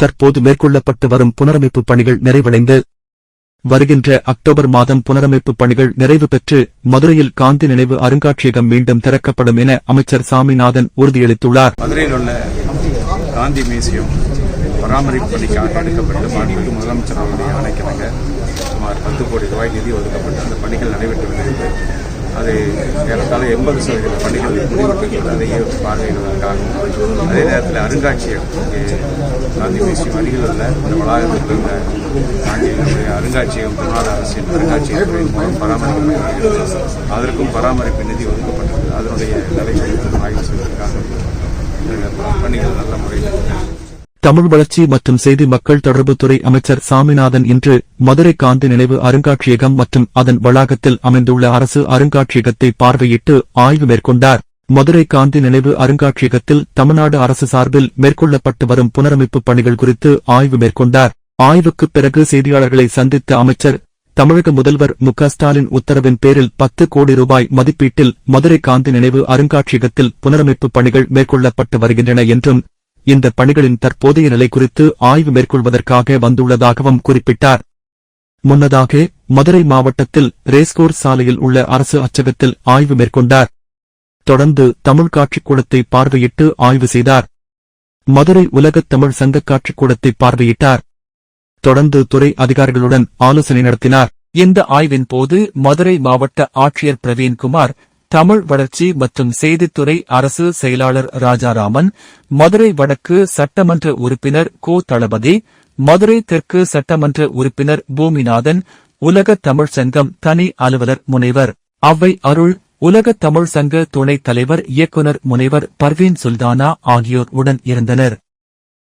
தற்போது மேற்கொள்ளப்பட்டு வரும் புனரமைப்பு பணிகள் நிறைவடைந்து வருகின்ற அக்டோபர் மாதம் புனரமைப்பு பணிகள் நிறைவு பெற்று மதுரையில் காந்தி நினைவு அருங்காட்சியகம் மீண்டும் திறக்கப்படும் என அமைச்சர் சாமிநாதன் உறுதியளித்துள்ளார். மதுரையில் உள்ள காந்தி மியூசியம் பராமரிப்பு பணிக்காக எடுக்கப்பட்டு மாண்புமிகு முதலமைச்சர் அவருடைய ஆணைக்கிணங்க சுமார் பத்து கோடி ரூபாய் நிதி ஒதுக்கப்பட்டு அந்த பணிகள் நடைபெற்று வருகிறது. அது ஏறத்தாழ எண்பது சதவீத பணிகள் முடிவுக்கு அதையே பார்வையிடுவதற்காகவும் அதே நேரத்தில் அருங்காட்சியகம் இங்கே காந்தி மியூசியம் அருகில் உள்ள இந்த வளாகத்தில் உள்ள அருங்காட்சியகம் தமிழ்நாடு அரசின் அருங்காட்சியகத்தின் பராமரிப்பு அதற்கும் பராமரிப்பு நிதி ஒதுக்கப்பட்டது அதனுடைய நிலை ஆய்வு செய்வதற்காக இந்த பணிகள் நல்ல முறையில் தமிழ் வளர்ச்சி மற்றும் செய்தி மக்கள் தொடர்புத்துறை அமைச்சர் சாமிநாதன் இன்று மதுரை காந்தி நினைவு அருங்காட்சியகம் மற்றும் அதன் வளாகத்தில் அமைந்துள்ள அரசு அருங்காட்சியகத்தை பார்வையிட்டு ஆய்வு மேற்கொண்டார். மதுரை காந்தி நினைவு அருங்காட்சியகத்தில் தமிழ்நாடு அரசு சார்பில் மேற்கொள்ளப்பட்டு வரும் புனரமைப்பு பணிகள் குறித்து ஆய்வு மேற்கொண்டார். ஆய்வுக்குப் பிறகு செய்தியாளர்களை சந்தித்த அமைச்சர் தமிழக முதல்வர் மு ஸ்டாலின் உத்தரவின் பேரில் பத்து கோடி ரூபாய் மதிப்பீட்டில் மதுரை காந்தி நினைவு அருங்காட்சியகத்தில் புனரமைப்பு பணிகள் மேற்கொள்ளப்பட்டு வருகின்றன என்றும் இந்த பணிகளின் தற்போதைய நிலை குறித்து ஆய்வு மேற்கொள்வதற்காக வந்துள்ளதாகவும் குறிப்பிட்டார். முன்னதாக மதுரை மாவட்டத்தில் ரேஸ்கோர் சாலையில் உள்ள அரசு அச்சகத்தில் ஆய்வு மேற்கொண்டார். தொடர்ந்து தமிழ் காட்சிக்கூடத்தை பார்வையிட்டு ஆய்வு செய்தார். மதுரை உலகத் தமிழ் சங்க காட்சிக்கூடத்தை பார்வையிட்டார். தொடர்ந்து துறை அதிகாரிகளுடன் ஆலோசனை நடத்தினார். இந்த ஆய்வின் போது மதுரை மாவட்ட ஆட்சியர் பிரவீன்குமார் தமிழ் வளர்ச்சி மற்றும் செய்தித்துறை அரசு செயலாளர் ராஜாராமன் மதுரை வடக்கு சட்டமன்ற உறுப்பினர் கோ தளபதி மதுரை தெற்கு சட்டமன்ற உறுப்பினர் பூமிநாதன் உலக தமிழ் சங்கம் தனி அலுவலர் முனைவர் அவ்வை அருள் உலக தமிழ் சங்க துணைத் தலைவர் இயக்குனர் முனைவர் பர்வீன் சுல்தானா ஆகியோர் உடன் இருந்தனர்.